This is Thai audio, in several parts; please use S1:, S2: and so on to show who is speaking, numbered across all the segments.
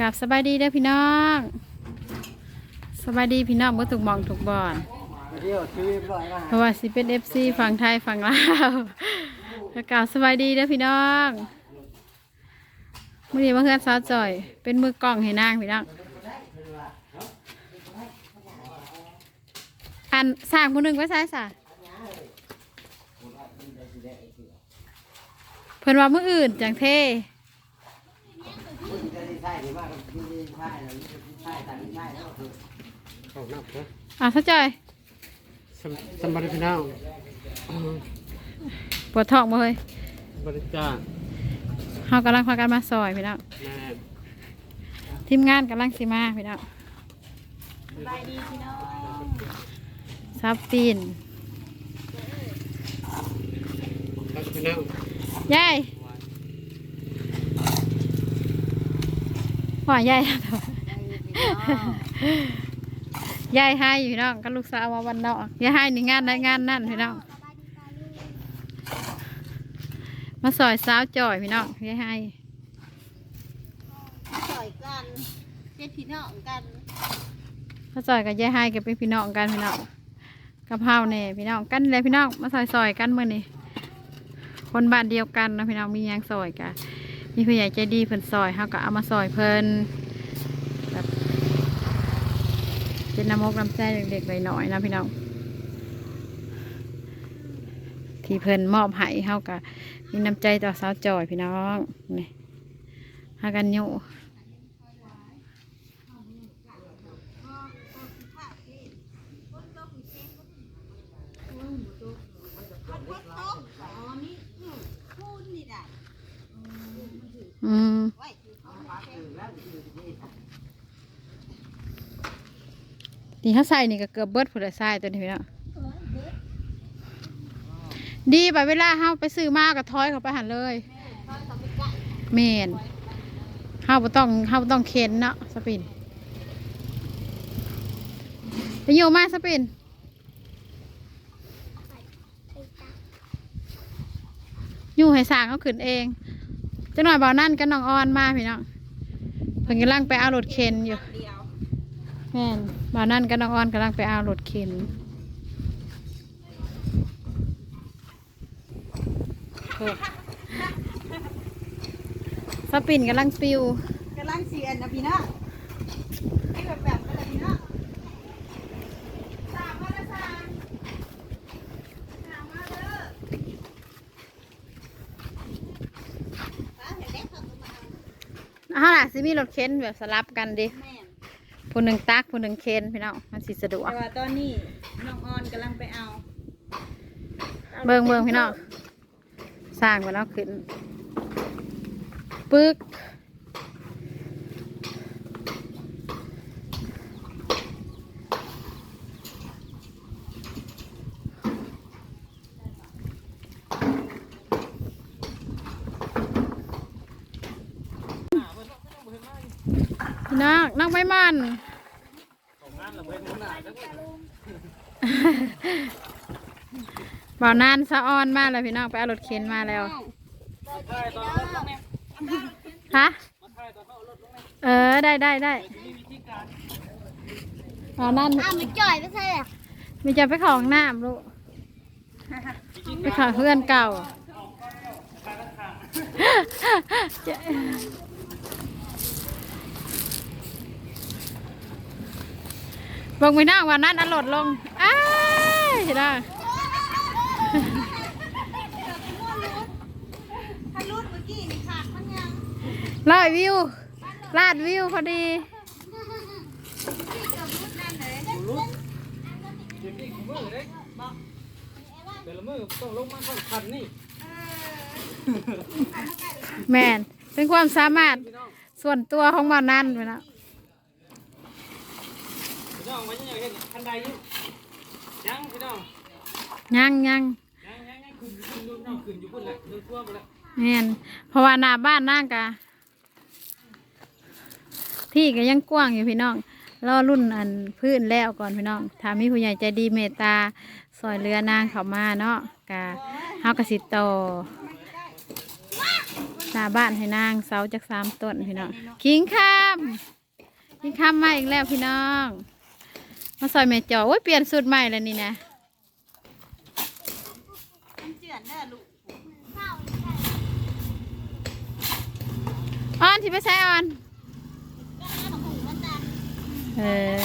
S1: กับสบายดีเด้อพี่น้องสบายดีพี่น้องเมื่อถูกมองถูกบอน
S2: เที่ยวชีวิตร้อยมา
S1: เพราะว่าสิเป็นเอฟซีฝั่งไทยฝั่งลาวก็กล่าวสบายดีเด้อพี่น้องมื่อนี้มาเพื่อนสาวจ่อย เป็นมือกล้องให้นางพี่น้องอันสร้างคนหนึ่งไว้ใช่สะเพิ่นว่ามืออื่นจังเท่
S2: ใช่หรือว่าคุณจะได้ใช่หรือใช่แต่ไม่ใช่แล้วก็คือ
S3: เข้านับนะ
S1: อะสาวจ่อย
S3: สมสมบัติพี่น้อง
S1: ปวดท้องบ่เฮ้ย
S3: บริจาค
S1: เฮากำลังพากันมาซอยพี่น้อง
S3: แม่
S1: ทีมงานกำลังสิมาพี่น้องซับตีน
S3: ครับพี่น้อง
S1: ยาย พ่อยายยายให้พี่น้องกับลูกสาวมาวันนอกยายให้นี่งานได้งานนั่นพี่น้องมาซอยสาวจ่อยพี่น้องยายให้
S4: ต่อยกันเป็นพี่น้องกัน
S1: มาซอยกับยายให้กับเป็นพี่น้องกันพี่น้องกับเฮาเนี่ยพี่น้องกันเลยพี่น้องมาซอยซอยๆกันเมื่อนี้คนบ้านเดียวกันเนาะพี่น้องมีหยังซอยกัน มีผู้ใหญ่ใจดีเพิ่นซอยเฮาก็เอามาซอยเพิ่นแบบเป็นน้ำมกน้ำใจเด็กๆหน่อยๆนะพี่น้องที่เพิ่นมอบให้เฮาก็มีน้ำใจต่อสาวจอยพี่น้องนี่หากันอยู่
S4: มันพดโต๊ะอ๋อนี่อืมพูดนี่ได้
S1: อืม
S4: ไว้ที่เขา
S1: นี่เขาใส่นี่ก็เกือบเบิดผู้ใดใส่ตัวนี้พี่น้องดีไปเวลาเฮาไปซื้อมาก็ถอยเขาไปหันเลยเมนเฮาบ่ต้องเฮาบ่ต้องเข็นเนาะสปินไปอยู่มาสปินอยู่ให้สร้างเขาขึ้นเอง จ้าหน่อยบ่าวนั่นกับน้องออนมาพี่น้องเพิ่นกำลังไปเอารถเข็นอยู่แม่นบ่าวนั่นกับน้องออนกำลังไปเอารถเข็นโอ้สปินกำลังปิว
S4: กำลังเสียนนะพี่น้องให้แบบแบบอะไรพี่น้องสามมาแล้วสามสามมาเด้อป้าเห็นเด็กเขาก็มา เอา
S1: เฮาล่ะสิมีรถเข็นแบบสลับกันดิ
S4: แม่น
S1: ผู้หนึ่งตักผู้หนึ่งเข็นพี่น้องมันสิสะดวก
S4: แต่ว่าตอนนี้น้องออนกำลังไปเอา
S1: เบิ่งเบิ่งพี่น้องสร้างไปแล้วขึ้น ปึกพี่น้อง นั่งไม่มันบ่าวนานสะออนมากเลยพี่น้องไปเอารถเข็นมาแล้วฮะเออได้ได้ได้บ่าวนั่น
S4: อ้าวไม่จ่อยไม่ใช่อะ
S1: มีจะไปของน้ำลูกไปขอเพื่อนเก่าเจ๊เบิ่งไปนั่งวันนั้นอันหลดลงอ้ายเห็นไหม
S4: ถ้ารุดเมื่อกี้นี่ขาดมันยัง
S1: ร้อยวิว ลาดวิวพอดี
S3: แต่ละมือต้องลงมาต้องคันนี่
S1: แมนเป็นความสามารถส่วนตัวของบ่าวนั่นไปแล้ว
S3: พี่น้ องมันยังเห็นคันใดอยู่ยังพี่น้อง
S1: ยังยัง
S3: ยังยังยังขึ้นขึ้นนู่นน้องขึ้นอยู่พุ่นแหละเดินทั่วไปแล้ว
S1: แมนเพราะว่าหน้าบ้านนั่งกะที่ก็ยังกว้างอยู่พี่น้องรอรุ่นอันพื้นแล้วก่อนพี่น้องถ้ามีผู้ใหญ่ใจดีเมตตาซอยเรือนางเขามาเนาะกะเฮากะสิโตอหน้าบ้านให้นางเสาจากสามต้นพี่น้องคิงข้ามคิงข้ามมาอีกแล้วพี่น้อง มาซอยแม่จอโอ้ยเปลี่ยนสูตรใหม่แล้วนี่นะ
S4: มันเจือนเด้อลูก
S1: ออนที่ไปใช้ออนเออ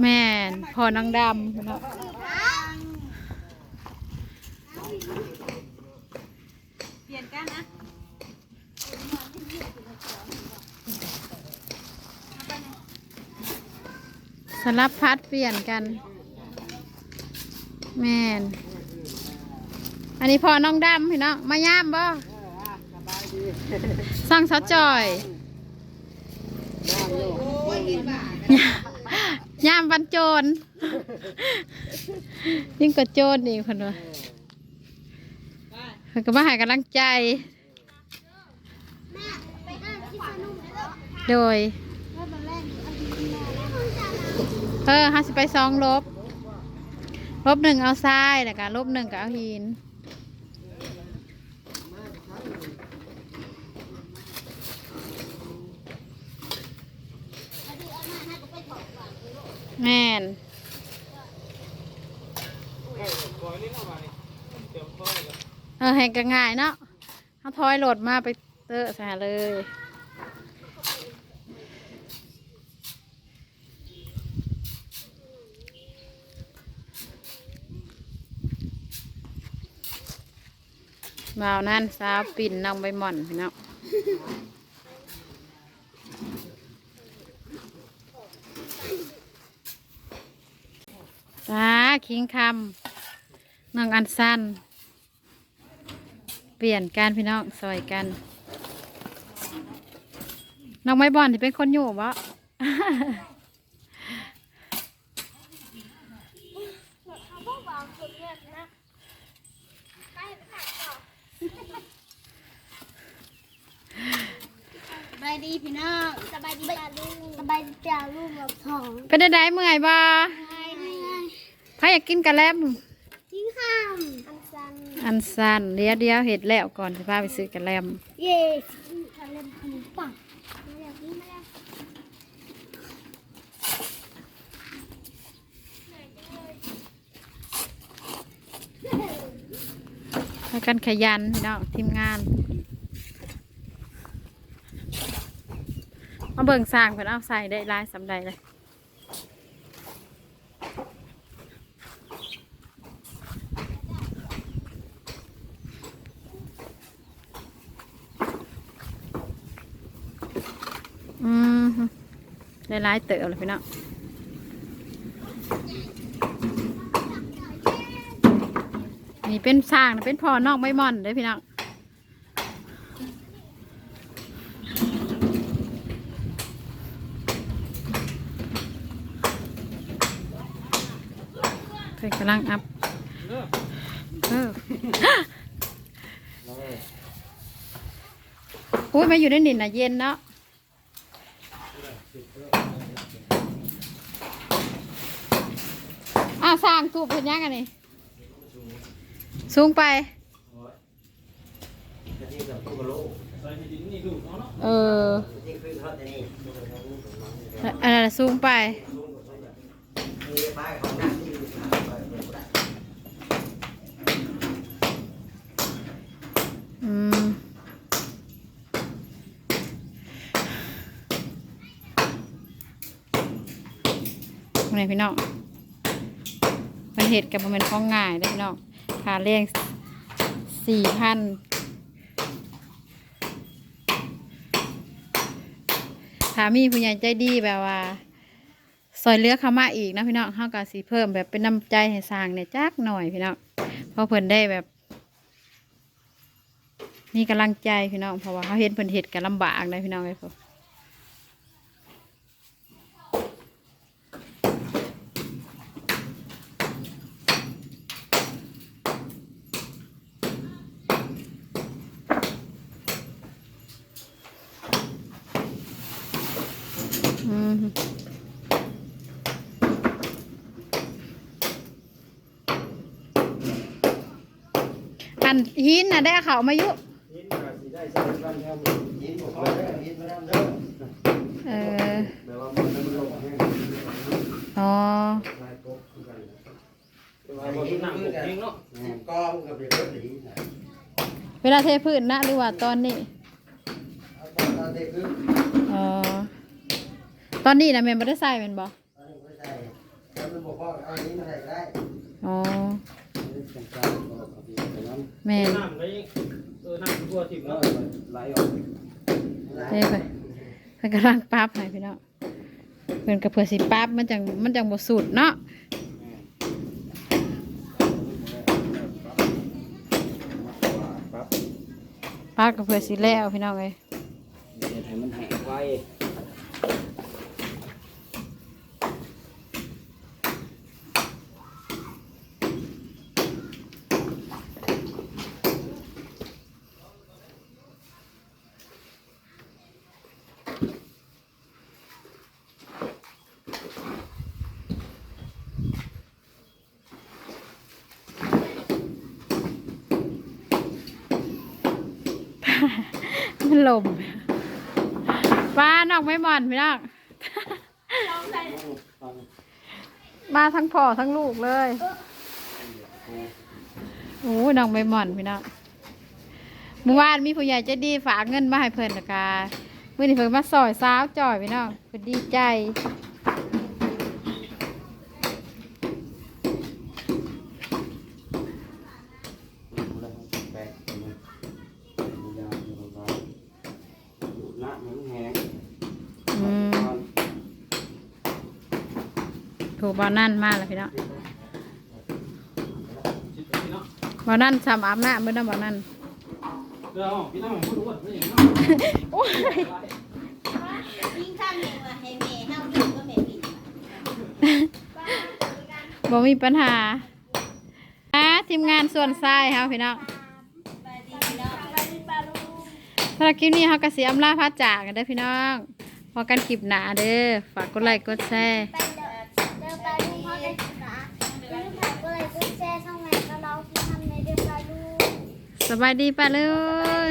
S1: แม่นพอนังดำพี่น้อง
S4: เปลี่ยนกันนะ
S1: สลับพัดเปลี่ยนกัน แม่นอันนี้พอน้องดำพี่น้องมาย่ามบ่
S2: สบายดี
S1: สั่งซอจอย
S2: ย่างอย
S4: ย่า
S1: มบันโจรยิ่งกว่าโจรอีกคนว่าเพิ่นก็มาห้กำลังใจ โดย เออห้าสิบไปสองลบ ลบหนึ่งเอาทรายแล้วก็ลบหนึ่งก็เอาหินแมน
S3: เอ
S1: อแห่งก็ง่ายเนาะเอาทอยโหลดมาไปเตอะใส่เลย บ่าวนั่นสาวปิ่นน้องใบหม่อนพี่น้องจ้าคิงคำน้องอันสั้นเปลี่ยนการพี่น้องซอยกันน้องไม้บอลที่เป็นคนอยู่บ่
S5: สบายดีพี่น้องสบายดีจ้าลุงสบายดีจ้าลุงกับทอง
S1: เป็นได้เมื่อยบ่
S5: ไงไง
S1: ใครอยากกินกะแลม
S5: ทิ้งข้ามอันซัน
S1: อันสั้นเดี๋ยวเดียวเห็ดแล้วก่อนจะพาไปซื้อกะแลม
S5: เย่ทะเลขนมปังมาแล้วนี่มาแล้ว
S1: พากันขยันพี่น้องทีมงาน มา เบิ่งสร้างเพิ่นเอาใส่ได้หลายสำใดเลยอืมได้หลายเติบเลยพี่น้องนี่เป็นสร้างเป็นพ่อนอกไม่ม่อนเด้อพี่น้อง พิ่นกำลังอัพ
S3: เอ
S1: ออุ้ยมาอยู่ในนี่น่ะเย็นเนาะอ่าสร้างตูบเป็นยังไงนี่สูงไป
S2: จะที่กับผู้กระโลก
S3: ใส่ที่ดินนี่ดูเนาะเอ
S1: ออันนั้นสูงไป
S2: มีป้ายของหน้าที่อยู่ทางไปเป็นผู้ใด
S1: อืม พี่น้องมันเห็ดกับมันของง่ายเลยพี่น้องค่าเลี้ยงสี่พันถามีผู้ใหญ่ใจดีแบบว่าซอยเลือเข้ามาอีกนะพี่น้องเฮาก็สิเพิ่มแบบเป็นน้ำใจให้สร้างเนี่ยจักหน่อยพี่น้องเพราะเพิ่นได้แบบมีกำลังใจพี่น้องเพราะว่าเขาเห็นเพิ่นเห็ดกันลำบากเลยพี่น้องไอ้พวก นหินน่ะได้เอาเขามายุ
S3: ยินก็สิได้ใช้บ้านแถวหมู่
S2: ยินบอกเด้อยินมาทำเด้อ
S1: เออ
S2: แบบว่ามันมันลงแห้ง
S1: อ๋อ
S2: ลายโป๊กคือกัน
S3: แต่ว่าบ่มีน้ำปลูกเองเนาะ
S2: แหมกองกับเด็กก็ดีนะ
S1: เวลาเทพื้นนะหรือว่าตอนนี้
S2: เอาตอนตอนเด็กคือ
S1: อ๋อตอนนี้นะแม่นบ่ได้ใส่แม่นบ่
S2: ตอนนี้ไม่ใช่แล้วมันบอ กว่าเอาอันนี้มาใส่ก็ได้
S1: อ๋อ
S2: นี่เป็นการบอกกับพี่แต่นั้น
S1: แม่น
S3: น้ำได้เออน้ำทั่วทิพย์
S2: แล้
S3: เนาะ
S2: วไหลออก
S1: เทไปเพิ่นกำลังปรับให้พี่น้องเพิ่นก็เพื่อสิปรับมันจังมันจังบ่สุดเนาะ
S2: ปั๊บ
S1: ปรับก็เพื่อสิแล้วพี่น้องเอ้ย
S2: เดี๋ยวให้มันแห้งไว้
S1: ลมบ้าน้องไม่หมอนพี่น้องมาทั้งพ่อทั้งลูกเลยโอ้ยน้องใบหม่อนพี่น้องเมื่อวานมีผู้ใหญ่ใจดีฝากเงินมาให้เพิ่นละกาเมื่อนี้เพิ่นมาซอยสาวจ่อยพี่น้องเพิ่นดีใจ
S2: แปะมันยาวอยู่ประมาณอยู่หน้ามันแห้ง
S1: อืมถูก บอนั่นมาแล้วพี่น้อง
S3: สิบปีเนาะ
S1: บอนั่นทำอาบน้ำเมื่อนั้นบอนั่น
S3: เด้อพี่น้องผู้รู้ว่าเป็นหยังเนาะ
S1: โอ้ย
S4: ยิ่งข้ามเมงว่าให้แม่ห้ามกินก็แม่กิน
S1: บ่มีปัญหาอะทีมงานส่วนทรายครับพี่น้อง
S4: ไปดีพี่น้องไปดีปลาลูก
S1: สำหรับคลิปนี้เขาก็เสียอำลาพัดจากกันเด้อพี่น้องพอกันคลิปหนาเด้อ ฝากกดไลค์กดแชร์ บายดีป่ะเลย